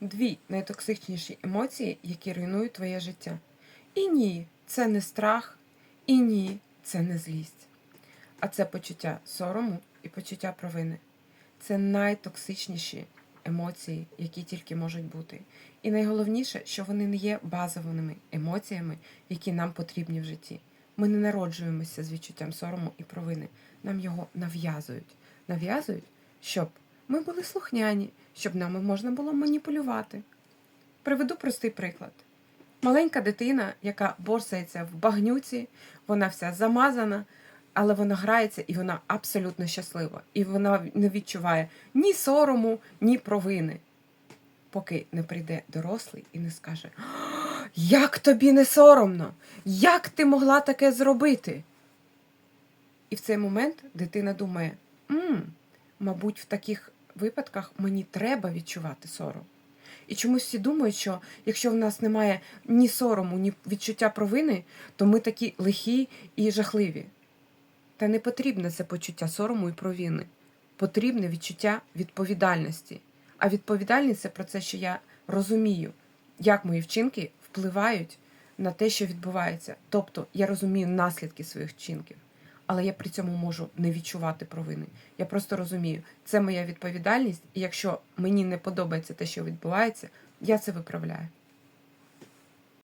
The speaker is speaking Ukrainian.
дві найтоксичніші емоції, які руйнують твоє життя. І ні, це не страх, і ні, це не злість. А це почуття сорому і почуття провини. Це найтоксичніші емоції, які тільки можуть бути. І найголовніше, що вони не є базовими емоціями, які нам потрібні в житті. Ми не народжуємося з відчуттям сорому і провини. Нам його нав'язують. Нав'язують, щоб ми були слухняні, щоб нами можна було маніпулювати. Приведу простий приклад. Маленька дитина, яка борсається в багнюці, вона вся замазана, але вона грається і вона абсолютно щаслива. І вона не відчуває ні сорому, ні провини, поки не прийде дорослий і не скаже: Як тобі не соромно? Як ти могла таке зробити? І в цей момент дитина думає: М, мабуть, в таких випадках мені треба відчувати сором. І чомусь всі думають, що якщо в нас немає ні сорому, ні відчуття провини, то ми такі лихі і жахливі. Та не потрібне це почуття сорому і провини. Потрібне відчуття відповідальності. А відповідальність це про це, що я розумію, як мої вчинки впливають на те, що відбувається. Тобто я розумію наслідки своїх вчинків, але я при цьому можу не відчувати провини. Я просто розумію, це моя відповідальність, і якщо мені не подобається те, що відбувається, я це виправляю.